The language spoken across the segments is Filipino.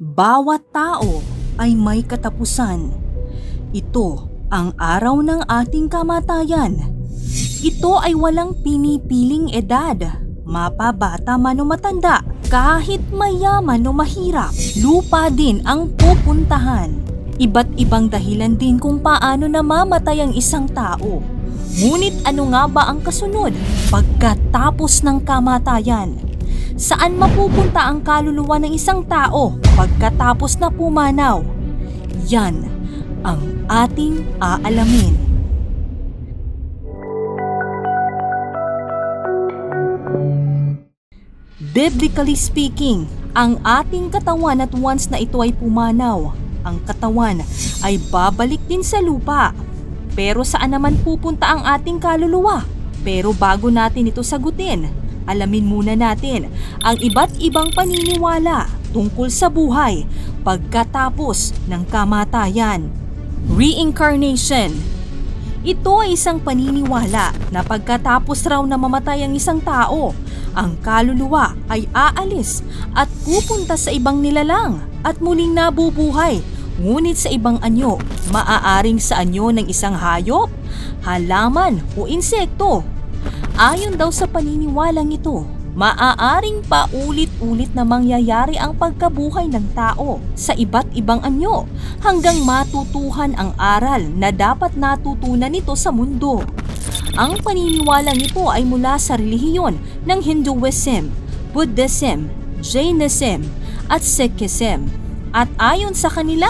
Bawat tao ay may katapusan. Ito ang araw ng ating kamatayan. Ito ay walang pinipiling edad, mapabata man o matanda, kahit mayaman o mahirap, lupa din ang pupuntahan. Iba't ibang dahilan din kung paano namamatay ang isang tao. Ngunit ano nga ba ang kasunod pagkatapos ng kamatayan? Saan mapupunta ang kaluluwa ng isang tao pagkatapos na pumanaw? Yan ang ating aalamin. Biblically speaking, ang ating katawan at once na ito ay pumanaw, ang katawan ay babalik din sa lupa. Pero saan naman pupunta ang ating kaluluwa? Pero bago natin ito sagutin, alamin muna natin ang iba't ibang paniniwala tungkol sa buhay pagkatapos ng kamatayan. Reincarnation Ito ay isang paniniwala na pagkatapos raw na mamatay ang isang tao, ang kaluluwa ay aalis at pupunta sa ibang nilalang at muling nabubuhay. Ngunit sa ibang anyo, maaaring sa anyo ng isang hayop, halaman o insekto. Ayon daw sa paniniwalang ito, maaaring paulit-ulit na mangyayari ang pagkabuhay ng tao sa iba't ibang anyo hanggang matutuhan ang aral na dapat natutunan nito sa mundo. Ang paniniwalang ito ay mula sa relihiyon ng Hinduism, Buddhism, Jainism at Sikhism. At ayon sa kanila,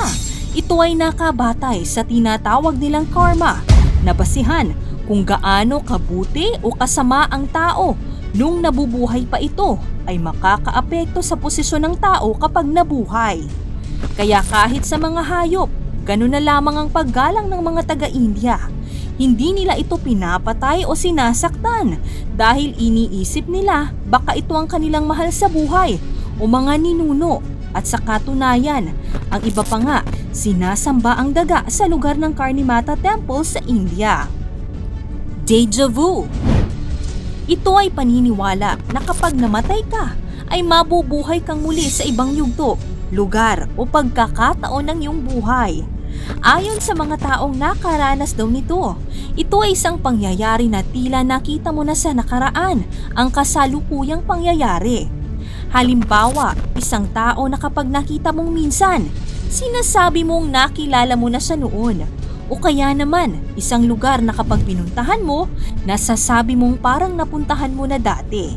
ito ay nakabatay sa tinatawag nilang karma na basihan kung gaano kabuti o kasama ang tao nung nabubuhay pa ito ay makakaapekto sa posisyon ng tao kapag nabuhay. Kaya kahit sa mga hayop, ganun na lamang ang paggalang ng mga taga-India. Hindi nila ito pinapatay o sinasaktan dahil iniisip nila baka ito ang kanilang mahal sa buhay o mga ninuno at sa katunayan, ang iba pa nga, sinasamba ang daga sa lugar ng Karnimata Temple sa India. Deja vu Ito ay paniniwala na kapag namatay ka, ay mabubuhay kang muli sa ibang yugto, lugar o pagkakataon ng iyong buhay. Ayon sa mga taong nakaranas daw nito, ito ay isang pangyayari na tila nakita mo na sa nakaraan, ang kasalukuyang pangyayari. Halimbawa, isang tao na kapag nakita mong minsan, sinasabi mong nakilala mo na siya noon. O kaya naman, isang lugar na kapag pinuntahan mo, nasasabi mong parang napuntahan mo na dati.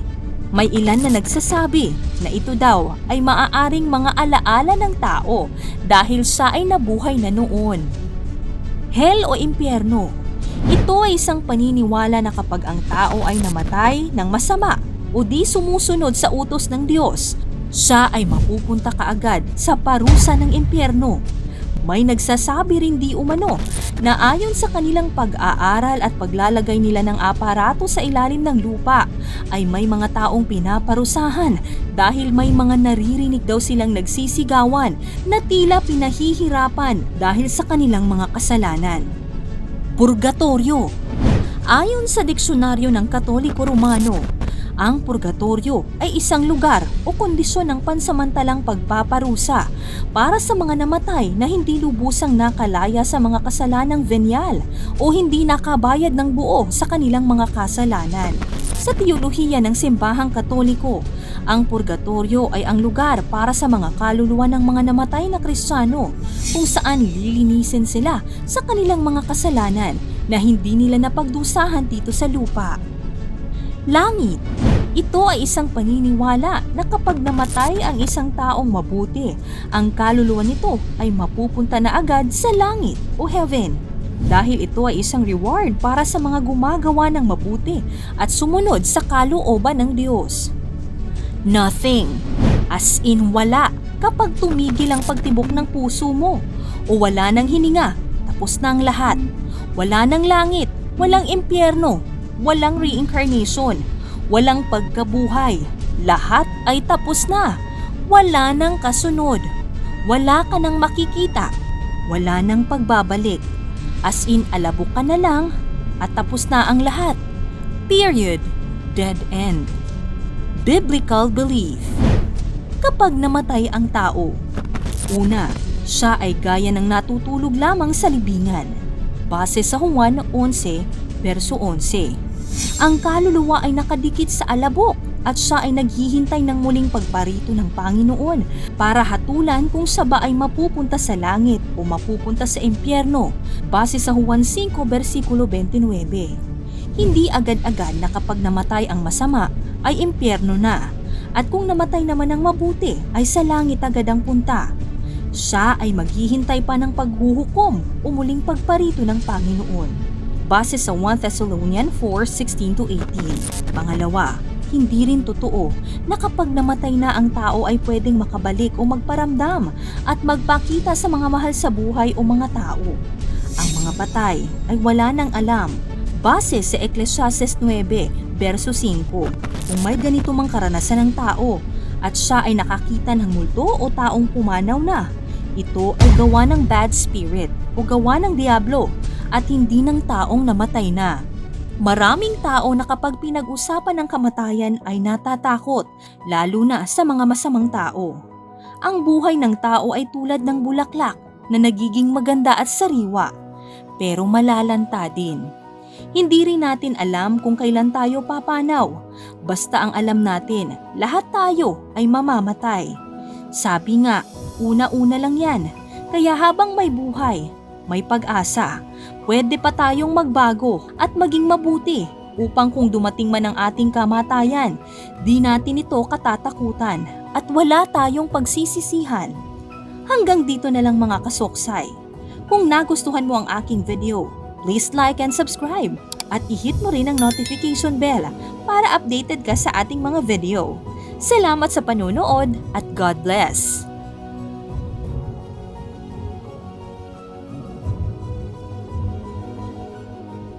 May ilan na nagsasabi na ito daw ay maaaring mga alaala ng tao dahil siya ay nabuhay na noon. Hell o impyerno Ito ay isang paniniwala na kapag ang tao ay namatay ng masama o di sumusunod sa utos ng Diyos, siya ay mapupunta kaagad sa parusa ng impyerno. May nagsasabi rin di umano na ayon sa kanilang pag-aaral at paglalagay nila ng aparato sa ilalim ng lupa ay may mga taong pinaparusahan dahil may mga naririnig daw silang nagsisigawan na tila pinahihirapan dahil sa kanilang mga kasalanan. Purgatorio Ayon sa diksyonaryo ng Katoliko Romano, ang purgatorio ay isang lugar o kondisyon ng pansamantalang pagpaparusa para sa mga namatay na hindi lubusang nakalaya sa mga kasalanang venial o hindi nakabayad ng buo sa kanilang mga kasalanan. Sa teolohiya ng simbahang katoliko, ang purgatorio ay ang lugar para sa mga kaluluwa ng mga namatay na kristyano kung saan lilinisin sila sa kanilang mga kasalanan na hindi nila napagdusahan dito sa lupa. Langit. Ito ay isang paniniwala na kapag namatay ang isang taong mabuti, ang kaluluwa nito ay mapupunta na agad sa langit o heaven. Dahil ito ay isang reward para sa mga gumagawa ng mabuti at sumunod sa kalooban ng Diyos. Nothing. As in wala kapag tumigil ang pagtibok ng puso mo o wala ng hininga, tapos na ang lahat. Wala ng langit, walang impyerno, walang reincarnation, walang pagkabuhay. Lahat ay tapos na. Wala nang kasunod. Wala ka nang makikita. Wala nang pagbabalik. As in alabok ka na lang at tapos na ang lahat. Period. Dead end. Biblical belief. Kapag namatay ang tao, Una, siya ay gaya ng natutulog lamang sa libingan. Base sa Juan 11, verso 11. Ang kaluluwa ay nakadikit sa alabok at siya ay naghihintay ng muling pagparito ng Panginoon para hatulan kung siya ba ay mapupunta sa langit o mapupunta sa impyerno base sa Juan 5 versikulo 29. Hindi agad-agad na kapag namatay ang masama ay impyerno na at kung namatay naman ang mabuti ay sa langit agad ang punta. Siya ay maghihintay pa ng paghuhukom o muling pagparito ng Panginoon. Base sa 1 Thessalonian 4:16-18. Pangalawa, hindi rin totoo na kapag namatay na ang tao ay pwedeng makabalik o magparamdam at magpakita sa mga mahal sa buhay o mga tao. Ang mga patay ay wala nang alam. Base sa Ecclesiastes 9, verso 5, kung may ganito mang karanasan ng tao at siya ay nakakita ng multo o taong pumanaw na, ito ay gawa ng bad spirit o gawa ng diablo at hindi ng taong namatay na. Maraming tao na kapag pinag-usapan ng kamatayan ay natatakot, lalo na sa mga masamang tao. Ang buhay ng tao ay tulad ng bulaklak na nagiging maganda at sariwa, pero malalanta din. Hindi rin natin alam kung kailan tayo papanaw. Basta ang alam natin, lahat tayo ay mamamatay. Sabi nga, una-una lang yan. Kaya habang may buhay, may pag-asa. Pwede pa tayong magbago at maging mabuti upang kung dumating man ang ating kamatayan, di natin ito katatakutan at wala tayong pagsisisihan. Hanggang dito na lang mga kasoksay. Kung nagustuhan mo ang aking video, please like and subscribe at i-hit mo rin ang notification bell para updated ka sa ating mga video. Salamat sa panonood at God bless!